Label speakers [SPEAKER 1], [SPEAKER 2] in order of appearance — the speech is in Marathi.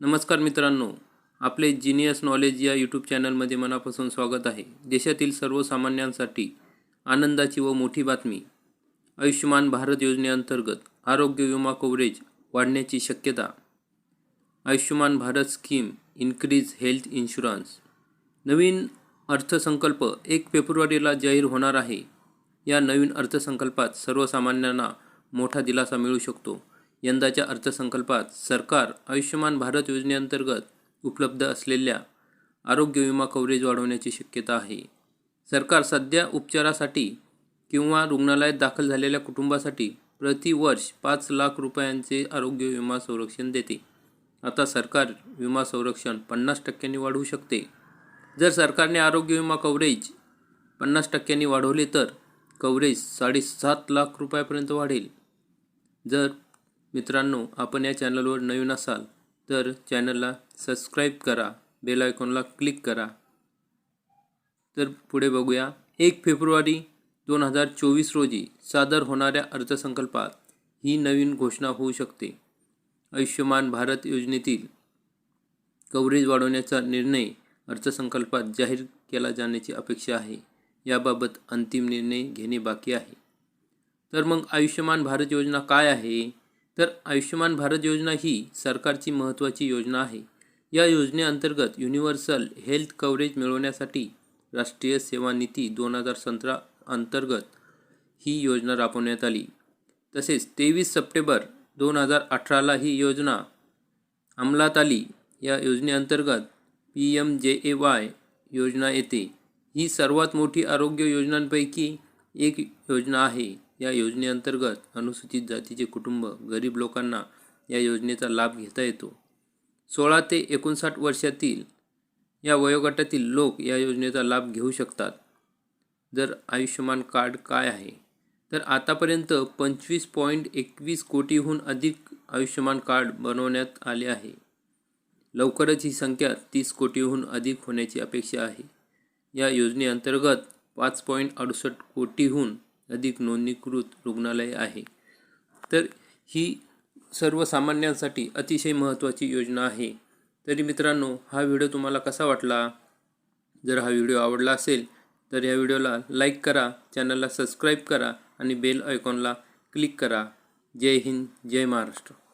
[SPEAKER 1] नमस्कार मित्रांनो आपले जिनियस नॉलेज या यूट्यूब चॅनलमध्ये मनापासून स्वागत आहे. देशातील सर्वसामान्यांसाठी आनंदाची व मोठी बातमी आयुष्यमान भारत योजनेअंतर्गत आरोग्य विमा कव्हरेज वाढण्याची शक्यता Ayushman Bharat scheme increase health insurance नवीन अर्थसंकल्प एक फेब्रुवारीला जाहीर होणार आहे. या नवीन अर्थसंकल्पात सर्वसामान्यांना मोठा दिलासा मिळू शकतो. यंदाच्या अर्थसंकल्पात सरकार आयुष्यमान भारत योजनेअंतर्गत उपलब्ध असलेल्या आरोग्य विमा कव्हरेज वाढवण्याची शक्यता आहे. सरकार सध्या उपचारासाठी किंवा रुग्णालयात दाखल झालेल्या कुटुंबासाठी प्रतिवर्ष पाच लाख रुपयांचे आरोग्य विमा संरक्षण देते. आता सरकार विमा संरक्षण पन्नास टक्क्यांनी वाढवू शकते. जर सरकारने आरोग्य विमा कव्हरेज पन्नास टक्क्यांनी वाढवले तर कव्हरेज साडेसात लाख रुपयापर्यंत वाढेल. जर मित्रांनो आपण या चॅनलवर नवीन असाल तर चॅनलला सबस्क्राईब करा बेल आयकॉनला क्लिक करा. तर पुढे बघूया. एक फेब्रुवारी दोन हजार चोवीस रोजी सादर होणाऱ्या अर्थसंकल्पात ही नवीन घोषणा होऊ शकते. आयुष्यमान भारत योजनेतील कव्हरेज वाढवण्याचा निर्णय अर्थसंकल्पात जाहीर केला जाण्याची अपेक्षा आहे. याबाबत अंतिम निर्णय घेणे बाकी आहे. तर मग आयुष्यमान भारत योजना काय आहे? तर आयुष्यमान भारत योजना ही सरकारची महत्त्वाची योजना आहे. या योजनेअंतर्गत युनिव्हर्सल हेल्थ कव्हरेज मिळवण्यासाठी राष्ट्रीय सेवा नीती दोन हजार सतरा अंतर्गत ही योजना राबवण्यात आली. तसेच तेवीस सप्टेंबर दोन हजार अठराला ही योजना अंमलात आली. या योजनेअंतर्गत पी एम जे ए वाय योजना येते. ही सर्वात मोठी आरोग्य योजनांपैकी एक योजना आहे. या योजनेअंतर्गत अनुसूचित जातीचे कुटुंब गरीब लोकांना या योजनेचा लाभ घेता येतो. सोळा ते एकोणसाठ वर्षातील या वयोगटातील लोक या योजनेचा लाभ घेऊ शकतात. जर आयुष्यमान कार्ड काय आहे? तर आतापर्यंत पंचवीस पॉईंट एकवीस कोटीहून अधिक आयुष्यमान कार्ड बनवण्यात आले आहे. लवकरच ही संख्या तीस कोटीहून अधिक होण्याची अपेक्षा आहे. या योजनेअंतर्गत पाच पॉईंट अडुसष्ट कोटीहून अधिक नोंदणीकृत रुग्णालय आहे. तर ही सर्वसामान्यांसाठी अतिशय महत्त्वाची योजना आहे. तरी मित्रांनो हा व्हिडिओ तुम्हाला कसा वाटला? जर हा व्हिडिओ आवडला असेल तर या व्हिडिओला लाईक करा चॅनलला सबस्क्राईब करा आणि बेल आयकॉनला क्लिक करा. जय हिंद जय महाराष्ट्र.